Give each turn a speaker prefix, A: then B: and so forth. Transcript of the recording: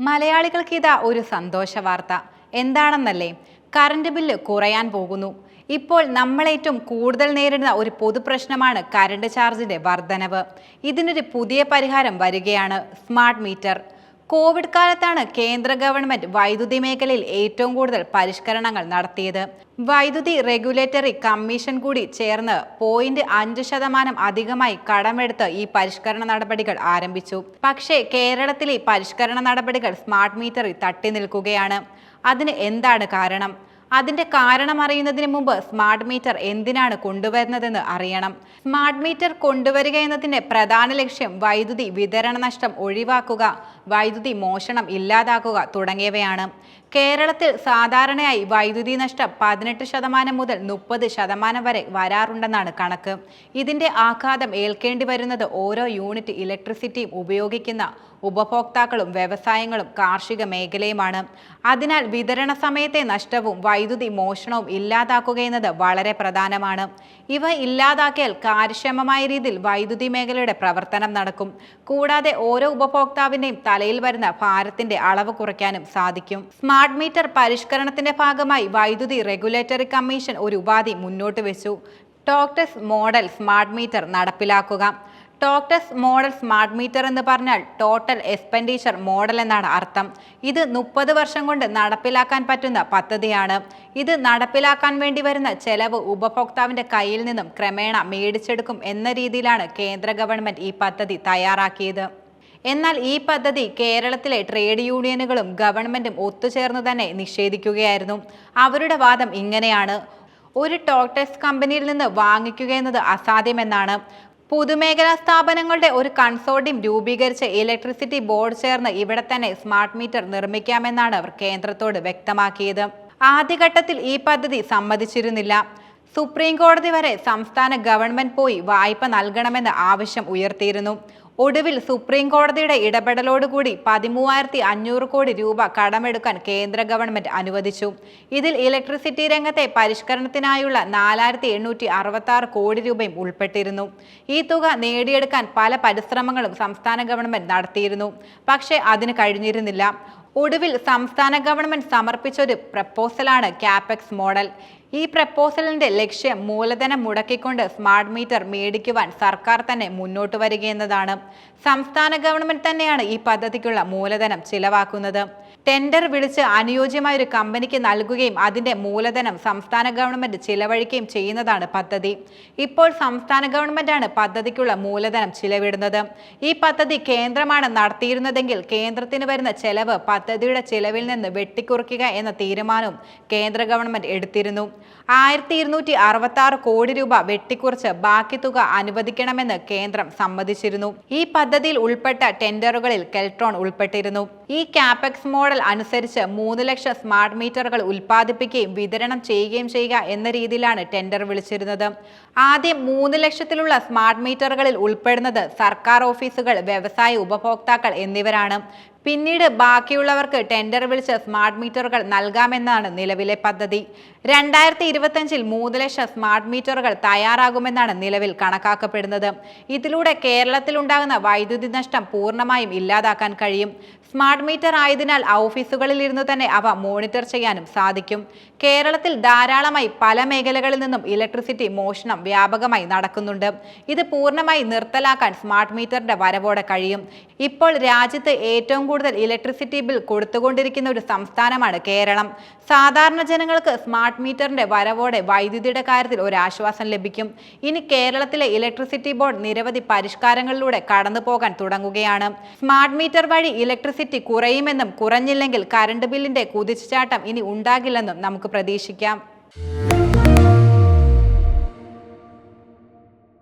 A: മലയാളികൾക്ക് ഇതാ ഒരു സന്തോഷ വാർത്ത. എന്താണെന്നല്ലേ? കറണ്ട് ബില്ല് കുറയാൻ പോകുന്നു. ഇപ്പോൾ നമ്മളേറ്റവും കൂടുതൽ നേരിടുന്ന ഒരു പൊതുപ്രശ്നമാണ് കറണ്ട് ചാർജിന്റെ വർധനവ്. ഇതിനൊരു പുതിയ പരിഹാരം വരികയാണ് സ്മാർട്ട് മീറ്റർ കോവിഡ് കാലത്താണ് കേന്ദ്ര ഗവൺമെന്റ് വൈദ്യുതി മേഖലയിൽ ഏറ്റവും കൂടുതൽ പരിഷ്കരണങ്ങൾ നടത്തിയത്. വൈദ്യുതി റെഗുലേറ്ററി കമ്മീഷൻ കൂടി ചേർന്ന് പോയിന്റ് അഞ്ച് ശതമാനം അധികമായി കടമെടുത്ത് ഈ പരിഷ്കരണ നടപടികൾ ആരംഭിച്ചു. പക്ഷേ കേരളത്തിലെ പരിഷ്കരണ നടപടികൾ സ്മാർട്ട് മീറ്ററിൽ തട്ടി നിൽക്കുകയാണ് അതിന് എന്താണ് കാരണം? അതിന്റെ കാരണം അറിയുന്നതിന് മുമ്പ് സ്മാർട്ട് മീറ്റർ എന്തിനാണ് കൊണ്ടുവരുന്നതെന്ന് അറിയണം. സ്മാർട്ട് മീറ്റർ കൊണ്ടുവരിക എന്നതിന്റെ പ്രധാന ലക്ഷ്യം വൈദ്യുതി വിതരണ നഷ്ടം ഒഴിവാക്കുക വൈദ്യുതി മോഷണം ഇല്ലാതാക്കുക തുടങ്ങിയവയാണ്. കേരളത്തിൽ സാധാരണയായി വൈദ്യുതി നഷ്ടം പതിനെട്ട് ശതമാനം മുതൽ മുപ്പത് ശതമാനം വരെ വരാറുണ്ടെന്നാണ് കണക്ക്. ഇതിന്റെ ആഘാതം ഏൽക്കേണ്ടി വരുന്നത് ഓരോ യൂണിറ്റ് ഇലക്ട്രിസിറ്റിയും ഉപയോഗിക്കുന്ന ഉപഭോക്താക്കളും വ്യവസായങ്ങളും കാർഷിക മേഖലയുമാണ്. അതിനാൽ വിതരണ സമയത്തെ നഷ്ടവും വൈദ്യുതി മോഷണവും ഇല്ലാതാക്കുകയെന്നത് വളരെ പ്രധാനമാണ്. ഇവ ഇല്ലാതാക്കിയാൽ കാര്യക്ഷമമായ രീതിയിൽ വൈദ്യുതി മേഖലയുടെ പ്രവർത്തനം നടക്കും. കൂടാതെ ഓരോ ഉപഭോക്താവിന്റെയും തലയിൽ വരുന്ന ഭാരത്തിന്റെ അളവ് കുറയ്ക്കാനും സാധിക്കും. മീറ്റർ പരിഷ്കരണത്തിന്റെ ഭാഗമായി വൈദ്യുതി റെഗുലേറ്ററി കമ്മീഷൻ ഒരു ഉപാധി മുന്നോട്ട് വെച്ചു. ടോക്ടസ് മോഡൽ സ്മാർട്ട് മീറ്റർ നടപ്പിലാക്കുക. ടോക്ടസ് മോഡൽ സ്മാർട്ട് മീറ്റർ എന്ന് പറഞ്ഞാൽ ടോട്ടൽ എക്സ്പെൻഡിച്ചർ മോഡൽ എന്നാണ് അർത്ഥം. ഇത് മുപ്പത് വർഷം കൊണ്ട് നടപ്പിലാക്കാൻ പറ്റുന്ന പദ്ധതിയാണ്. ഇത് നടപ്പിലാക്കാൻ വേണ്ടി വരുന്ന ചെലവ് ഉപഭോക്താവിന്റെ കയ്യിൽ നിന്നും ക്രമേണ മേടിച്ചെടുക്കും എന്ന രീതിയിലാണ് കേന്ദ്ര ഗവൺമെന്റ് ഈ പദ്ധതി തയ്യാറാക്കിയത്. എന്നാൽ ഈ പദ്ധതി കേരളത്തിലെ ട്രേഡ് യൂണിയനുകളും ഗവൺമെന്റും ഒത്തുചേർന്ന് തന്നെ നിഷേധിക്കുകയായിരുന്നു. അവരുടെ വാദം ഇങ്ങനെയാണ്. ഒരു ടോക്ടെക്സ് കമ്പനിയിൽ നിന്ന് വാങ്ങിക്കുക എന്നത് അസാധ്യമെന്നാണ്. പൊതുമേഖലാ സ്ഥാപനങ്ങളുടെ ഒരു കൺസോർട്ടിയം രൂപീകരിച്ച് ഇലക്ട്രിസിറ്റി ബോർഡ് ചേർന്ന് ഇവിടെ തന്നെ സ്മാർട്ട് മീറ്റർ നിർമ്മിക്കാമെന്നാണ് അവർ കേന്ദ്രത്തോട് വ്യക്തമാക്കിയത്. ആദ്യഘട്ടത്തിൽ ഈ പദ്ധതി സമ്മതിച്ചിരുന്നില്ല. സുപ്രീം കോടതി വരെ സംസ്ഥാന ഗവൺമെന്റ് പോയി വായ്പ നൽകണമെന്ന് ആവശ്യം ഉയർത്തിയിരുന്നു. ഒടുവിൽ സുപ്രീം കോടതിയുടെ ഇടപെടലോടുകൂടി പതിമൂവായിരത്തി അഞ്ഞൂറ് കോടി രൂപ കടമെടുക്കാൻ കേന്ദ്ര ഗവൺമെന്റ് അനുവദിച്ചു. ഇതിൽ ഇലക്ട്രിസിറ്റി രംഗത്തെ പരിഷ്കരണത്തിനായുള്ള നാലായിരത്തി എണ്ണൂറ്റി അറുപത്തി ആറ് കോടി രൂപയും ഉൾപ്പെട്ടിരുന്നു. ഈ തുക നേടിയെടുക്കാൻ പല പരിശ്രമങ്ങളും സംസ്ഥാന ഗവൺമെന്റ് നടത്തിയിരുന്നു. പക്ഷേ അതിന് കഴിഞ്ഞിരുന്നില്ല. ഒടുവിൽ സംസ്ഥാന ഗവൺമെന്റ് സമർപ്പിച്ച ഒരു പ്രപ്പോസലാണ് ക്യാപെക്സ് മോഡൽ. ഈ പ്രപ്പോസലിന്റെ ലക്ഷ്യം മൂലധനം മുടക്കിക്കൊണ്ട് സ്മാർട്ട് മീറ്റർ മേടിക്കുവാൻ സർക്കാർ തന്നെ മുന്നോട്ട് വരികയെന്നതാണ്. സംസ്ഥാന ഗവൺമെന്റ് തന്നെയാണ് ഈ പദ്ധതിക്കുള്ള മൂലധനം ചിലവാക്കുന്നത്. ടെൻഡർ വിളിച്ച് അനുയോജ്യമായ ഒരു കമ്പനിക്ക് നൽകുകയും അതിന്റെ മൂലധനം സംസ്ഥാന ഗവൺമെന്റ് ചിലവഴിക്കുകയും ചെയ്യുന്നതാണ് പദ്ധതി. ഇപ്പോൾ സംസ്ഥാന ഗവൺമെന്റാണ് പദ്ധതിക്കുള്ള മൂലധനം ചിലവിടുന്നത്. ഈ പദ്ധതി കേന്ദ്രമാണ് നടത്തിയിരുന്നതെങ്കിൽ കേന്ദ്രത്തിന് വരുന്ന ചെലവ് പദ്ധതിയുടെ ചിലവിൽ നിന്ന് വെട്ടിക്കുറിക്കുക എന്ന തീരുമാനവും കേന്ദ്ര ഗവൺമെന്റ് എടുത്തിരുന്നു. ആയിരത്തി ഇരുന്നൂറ്റി അറുപത്തി ആറ് കോടി രൂപ വെട്ടിക്കുറച്ച് ബാക്കി തുക അനുവദിക്കണമെന്ന് കേന്ദ്രം സമ്മതിച്ചിരുന്നു. ഈ പദ്ധതിയിൽ ഉൾപ്പെട്ട ടെൻഡറുകളിൽ കെൽട്രോൺ ഉൾപ്പെട്ടിരുന്നു. ഈ കാപെക്സ് മോഡൽ അനുസരിച്ച് മൂന്ന് ലക്ഷം സ്മാർട്ട് മീറ്ററുകൾ ഉൽപ്പാദിപ്പിക്കുകയും വിതരണം ചെയ്യുകയും ചെയ്യുക എന്ന രീതിയിലാണ് ടെൻഡർ വിളിച്ചിരുന്നത്. ആദ്യം മൂന്ന് ലക്ഷത്തിലുള്ള സ്മാർട്ട് മീറ്ററുകളിൽ ഉൾപ്പെടുന്നത് സർക്കാർ ഓഫീസുകൾ വ്യവസായ ഉപഭോക്താക്കൾ എന്നിവരാണ്. പിന്നീട് ബാക്കിയുള്ളവർക്ക് ടെൻഡർ വിളിച്ച് സ്മാർട്ട് മീറ്ററുകൾ നൽകാമെന്നാണ് നിലവിലെ പദ്ധതി. രണ്ടായിരത്തി ഇരുപത്തഞ്ചിൽ മൂന്ന് ലക്ഷം സ്മാർട്ട് മീറ്ററുകൾ തയ്യാറാകുമെന്നാണ് നിലവിൽ കണക്കാക്കപ്പെടുന്നത്. ഇതിലൂടെ കേരളത്തിലുണ്ടാകുന്ന വൈദ്യുതി നഷ്ടം പൂർണമായും ഇല്ലാതാക്കാൻ കഴിയും. സ്മാർട്ട് മീറ്റർ ആയതിനാൽ ഓഫീസുകളിൽ ഇരുന്ന് തന്നെ അവ മോണിറ്റർ ചെയ്യാനും സാധിക്കും. കേരളത്തിൽ ധാരാളമായി പല മേഖലകളിൽ നിന്നും ഇലക്ട്രിസിറ്റി മോഷണം വ്യാപകമായി നടക്കുന്നുണ്ട്. ഇത് പൂർണമായി നിർത്തലാക്കാൻ സ്മാർട്ട് മീറ്ററിന്റെ വരവോടെ കഴിയും. ഇപ്പോൾ രാജ്യത്ത് ഏറ്റവും കൂടുതൽ ഇലക്ട്രിസിറ്റി ബിൽ കൊടുത്തുകൊണ്ടിരിക്കുന്ന ഒരു സംസ്ഥാനമാണ് കേരളം. സാധാരണ ജനങ്ങൾക്ക് സ്മാർട്ട് മീറ്ററിന്റെ വരവോടെ വൈദ്യുതിയുടെ കാര്യത്തിൽ ഒരു ആശ്വാസം ലഭിക്കും. ഇനി കേരളത്തിലെ ഇലക്ട്രിസിറ്റി ബോർഡ് നിരവധി പരിഷ്കാരങ്ങളിലൂടെ കടന്നു പോകാൻ തുടങ്ങുകയാണ്. സ്മാർട്ട് മീറ്റർ വഴി ഇലക്ട്രിസിറ്റി കുറയുമെന്നും കുറഞ്ഞില്ലെങ്കിൽ കറണ്ട് ബില്ലിന്റെ കുതിച്ചുചാട്ടം ഇനി ഉണ്ടാകില്ലെന്നും നമുക്ക് പ്രതീക്ഷിക്കാം.